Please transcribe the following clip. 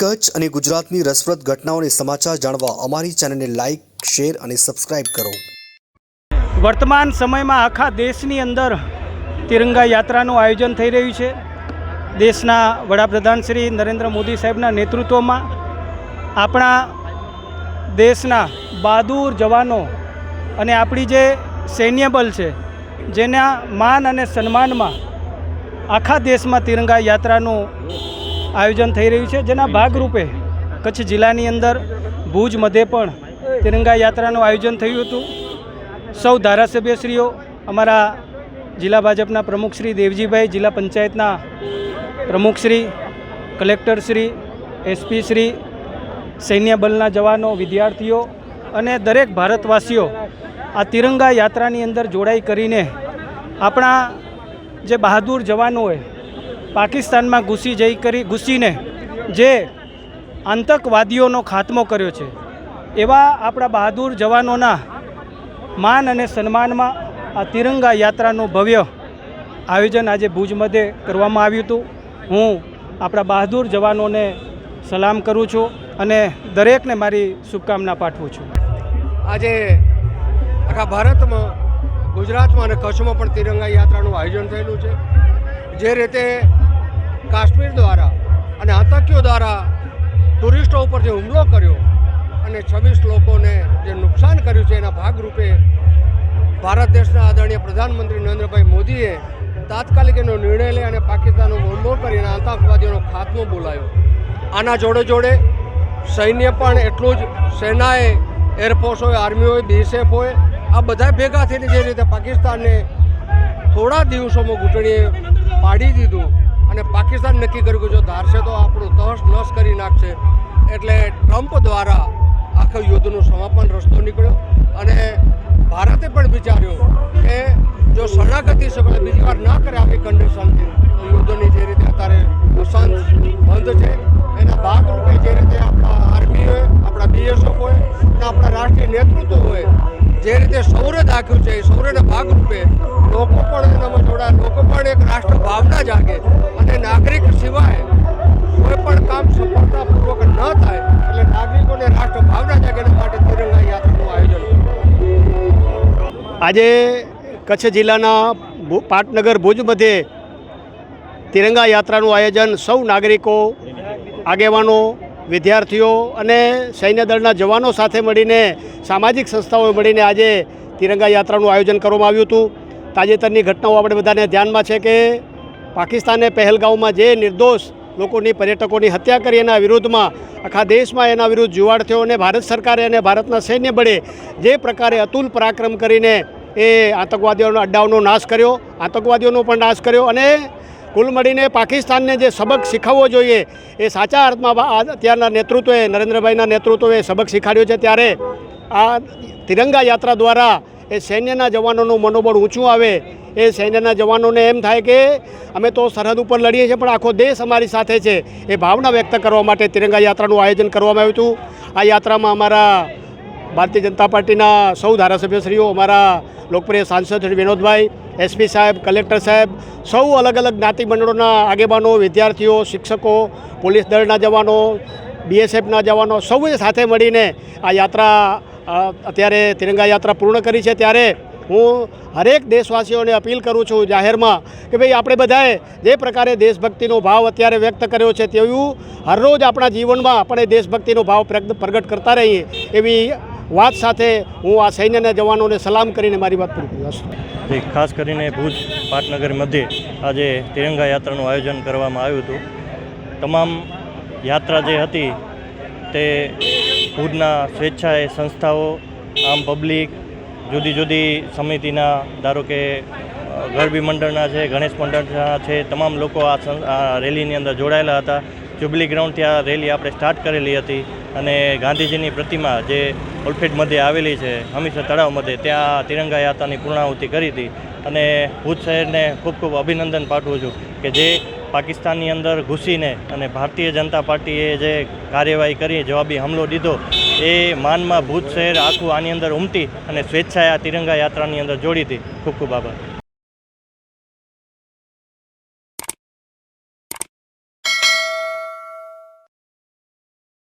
કચ્છ અને ગુજરાતની રસપ્રદ ઘટનાઓને સમાચાર જાણવા અમારી ચેનલને લાઇક શેર અને સબસ્ક્રાઇબ કરો. વર્તમાન સમયમાં આખા દેશની અંદર તિરંગા યાત્રાનું આયોજન થઈ રહ્યું છે. દેશના વડાપ્રધાન શ્રી નરેન્દ્ર મોદી સાહેબના નેતૃત્વમાં આપણા દેશના બહાદુર જવાનો અને આપણી જે સૈન્ય બલ છે, જેના માન અને સન્માનમાં આખા દેશમાં તિરંગા યાત્રાનું આયોજન થઈ રહ્યું છે, જેના ભાગરૂપે કચ્છ જિલ્લાની અંદર ભુજ મધ્યે પણ તિરંગા યાત્રાનું આયોજન થયું હતું. સૌ ધારાસભ્યશ્રીઓ, અમારા જિલ્લા ભાજપના પ્રમુખશ્રી દેવજીભાઈ, જિલ્લા પંચાયતના પ્રમુખશ્રી કલેક્ટરશ્રી એસપીશ્રી સૈન્ય બલના જવાનો, વિદ્યાર્થીઓ અને દરેક ભારતવાસીઓ આ તિરંગા યાત્રાની અંદર જોડાઈ કરીને આપણા જે બહાદુર જવાનોએ પાકિસ્તાનમાં ઘૂસી જઈ કરી, ઘૂસીને જે આતંકવાદીઓનો ખાત્મો કર્યો છે, એવા આપણા બહાદુર જવાનોના માન અને સન્માનમાં આ તિરંગા યાત્રાનું ભવ્ય આયોજન આજે ભુજ મધ્યે કરવામાં આવ્યું હતું. હું આપણા બહાદુર જવાનોને સલામ કરું છું અને દરેકને મારી શુભકામના પાઠવું છું. આજે આખા ભારતમાં, ગુજરાતમાં અને કચ્છમાં પણ તિરંગા યાત્રાનું આયોજન થયેલું છે. જે રીતે કાશ્મીર દ્વારા અને આતંકીઓ દ્વારા ટુરિસ્ટો ઉપર જે હુમલો કર્યો અને છવ્વીસ લોકોને જે નુકસાન કર્યું છે એના ભાગરૂપે ભારત દેશના આદરણીય પ્રધાનમંત્રી નરેન્દ્રભાઈ મોદીએ તાત્કાલિક એનો નિર્ણય લઈ અને પાકિસ્તાનનો હુમલો કરીને આતંકવાદીઓનો ખાત્મો બોલાયો. આના જોડે જોડે સૈન્ય પણ એટલું જ, સેનાએ એરફોર્સ હોય આર્મી હોય બીએસએફ હોય, આ બધા ભેગા થઈને જે રીતે પાકિસ્તાનને થોડા દિવસોમાં ઘૂંટણીએ પાડી દીધું અને પાકિસ્તાન નક્કી કર્યું કે જો ધારશે તો આપણું તહસ નસ કરી નાખશે. એટલે ટ્રમ્પ દ્વારા આખા યુદ્ધનું સમાપન રસ્તો નીકળ્યો અને ભારતે પણ વિચાર્યું કે જો શરણાગતિ સગળે બીજી વાર ના કરે આવી કન્ડિશનથી તો યુદ્ધની જે રીતે અત્યારે નુકસાન બંધ છે, એના ભાગરૂપે જે રીતે આપણા આર્મીઓએ, આપણા બીએસએફ હોય અને આપણા રાષ્ટ્રીય નેતૃત્વ જે રીતે સૌરે દાખ્યું છે, એ સૌરેના ભાગરૂપે લોકો પણ એનામાં જોડા લોકો પણ એક રાષ્ટ્ર ભાવના જાગે અને નાગરિક સિવાય કોઈ પણ કામ સફળતાપૂર્વક ન થાય, એટલે નાગરિકોને રાષ્ટ્ર ભાવના જાગે એના માટે તિરંગા યાત્રાનું આયોજન આજે કચ્છ જિલ્લાના પાટનગર ભુજ મધ્યે તિરંગા યાત્રાનું આયોજન સૌ નાગરિકો, આગેવાનો વિદ્યાર્થીઓ અને સૈન્ય દળના જવાનો સાથે મળીને સામાજિક સંસ્થાઓ મળીને આજે તિરંગા યાત્રાનું આયોજન કરવામાં આવ્યું હતું. તાજેતરની ઘટનાઓ આપણે બધાને ધ્યાનમાં છે કે પાકિસ્તાને પહેલગાંવમાં જે નિર્દોષ લોકોની, પર્યટકોની હત્યા કરી એના વિરુદ્ધમાં આખા દેશમાં એના વિરુદ્ધ જુવાડ થયો અને ભારત સરકારે અને ભારતના સૈન્ય બળે જે પ્રકારે અતુલ પરાક્રમ કરીને એ આતંકવાદીઓના, અડ્ડાઓનો નાશ કર્યો, આતંકવાદીઓનો પણ નાશ કર્યો અને કુલ મળીને પાકિસ્તાનને જે સબક શીખવવો જોઈએ એ સાચા અર્થમાં અત્યારના નેતૃત્વે નરેન્દ્રભાઈના નેતૃત્વએ સબક શીખાડ્યો છે. ત્યારે આ તિરંગા યાત્રા દ્વારા એ સૈન્યના જવાનોનું મનોબળ ઊંચું આવે. એ સૈન્યના જવાનોને એમ થાય કે અમે તો સરહદ ઉપર લડીએ છીએ, પણ આખો દેશ અમારી સાથે છે. એ ભાવના વ્યક્ત કરવા માટે તિરંગા યાત્રાનું આયોજન કરવામાં આવ્યું હતું. આ યાત્રામાં અમારા ભારતીય જનતા પાર્ટીના સૌ ધારાસભ્યશ્રીઓ, અમારા લોકપ્રિય સાંસદ શ્રી વિનોદભાઈ, એસપી સાહેબ, કલેક્ટર સાહેબ, સૌ અલગ અલગ જ્ઞાતિ મંડળોના આગેવાનો, વિદ્યાર્થીઓ, શિક્ષકો, પોલીસ દળના જવાનો, બીએસએફના જવાનો સૌએ સાથે મળીને આ યાત્રા અત્યારે તિરંગા યાત્રા પૂર્ણ કરી છે. ત્યારે હું હરેક દેશવાસીઓને અપીલ કરું છું જાહેરમાં કે ભાઈ આપણે બધાએ જે પ્રકારે દેશભક્તિનો ભાવ અત્યારે વ્યક્ત કર્યો છે તેવું હરરોજ આપણા જીવનમાં આપણે દેશભક્તિનો ભાવ પ્રગ- પ્રગટ કરતા રહીએ એવી વાત સાથે હું આ સૈન્યના જવાનોને સલામ કરીને મારી વાત પૂરી કરું ખાસ કરીને ભુજ પાટનગર મધ્યે આજે તિરંગા યાત્રાનું આયોજન કરવામાં આવ્યું હતું. તમામ યાત્રા જે હતી તે ભુજના સ્વેચ્છાએ સંસ્થાઓ, આમ પબ્લિક, જુદી જુદી સમિતિના, ધારો કે ગરબી મંડળના છે, ગણેશ મંડળના છે, તમામ લોકો આ રેલીની અંદર જોડાયેલા હતા. જ્યુબલી ગ્રાઉન્ડ ત્યાં રેલી આપણે સ્ટાર્ટ કરેલી હતી અને ગાંધીજીની પ્રતિમા જે ઓલફેટ મધ્યે આવેલી છે હમીરસર તળાવ મધ્યે ત્યાં તિરંગા યાત્રાની પૂર્ણાહુતિ કરી હતી. અને ભુજ શહેરને ખૂબ ખૂબ અભિનંદન પાઠવું છું કે જે પાકિસ્તાનની અંદર ઘૂસીને અને ભારતીય જનતા પાર્ટીએ જે કાર્યવાહી કરી, જવાબી હમલો દીધો, એ માનમાં ભુજ શહેર આખું આની અંદર ઉમટી અને સ્વેચ્છાએ આ તિરંગા યાત્રાની અંદર જોડી હતી. ખૂબ ખૂબ આભાર.